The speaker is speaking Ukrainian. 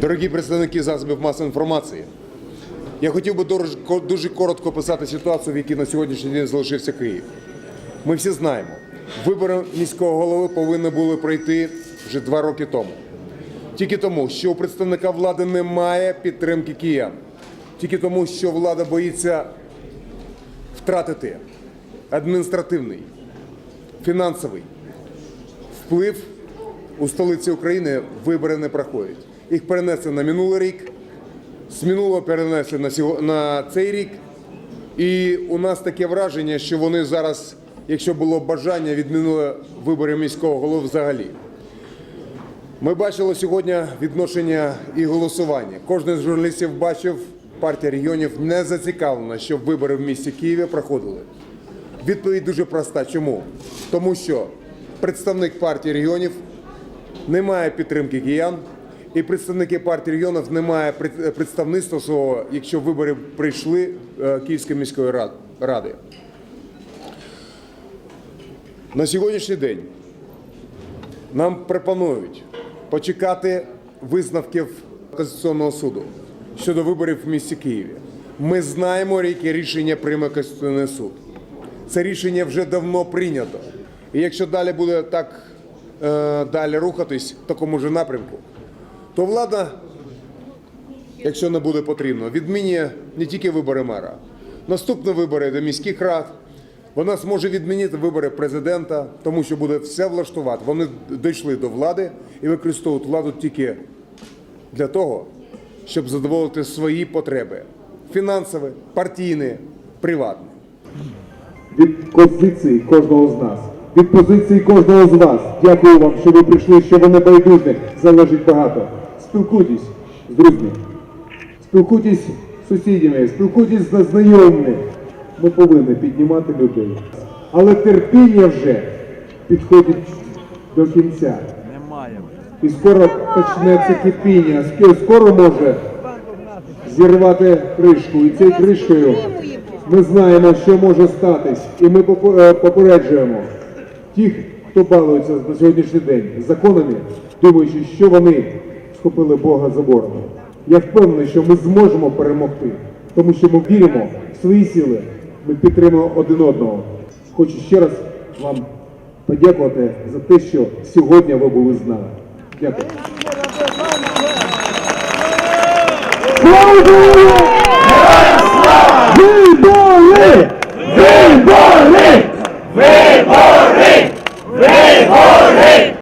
Дорогі представники засобів масової інформації, я хотів би дуже, коротко описати ситуацію, в якій на сьогоднішній день залишився Київ. Ми всі знаємо, вибори міського голови повинні були пройти вже два роки тому. Тільки тому, що у представника влади немає підтримки киян. Тільки тому, що влада боїться втратити адміністративний, фінансовий вплив у столиці України вибори не проходять. Їх перенесли на минулий рік, з минулого перенесли на, на цей рік. І у нас таке враження, що вони зараз, якщо було бажання, відмінили вибори міського голови взагалі. Ми бачили сьогодні відношення і голосування. Кожен з журналістів бачив, партія регіонів не зацікавлена, щоб вибори в місті Києві проходили. Відповідь дуже проста. Чому? Тому що представник партії регіонів не має підтримки киян, і представники партії регіонів не має представництва свого, якщо вибори прийшли е, Київської міської рад- ради. На сьогоднішній день нам пропонують почекати висновків Конституційного суду щодо виборів в місті Києві. Ми знаємо, яке рішення прийме Конституційний суд. Це рішення вже давно прийнято. І якщо далі буде так е, далі рухатись в такому ж напрямку, то влада, якщо не буде потрібно, відмінює не тільки вибори мера, наступні вибори до міських рад. Вона зможе відмінити вибори президента, тому що буде все влаштувати. Вони дійшли до влади і використовують владу тільки для того, щоб задоволити свої потреби фінансові, партійні, приватні. від позиції кожного з нас, від позиції кожного з вас. Дякую вам, що ви прийшли, що ви не байдужні. Залежить багато. Спілкуйтесь з друзями, спілкуйтесь з сусідями, спілкуйтесь з знайомими. Ми повинні піднімати людей. Але терпіння вже підходить до кінця. Немає. І скоро почнеться кипіння, скоро може зірвати кришку. І цією кришкою ми знаємо, що може статись. І ми е, попереджуємо тих, хто балується на сьогоднішній день законами, думаючи, що вони схопили Бога за бороду. Я впевнений, що ми зможемо перемогти, тому що ми віримо в свої сили, ми підтримуємо один одного. Хочу ще раз вам подякувати за те, що сьогодні ви були з нами. Дякую. Вибори!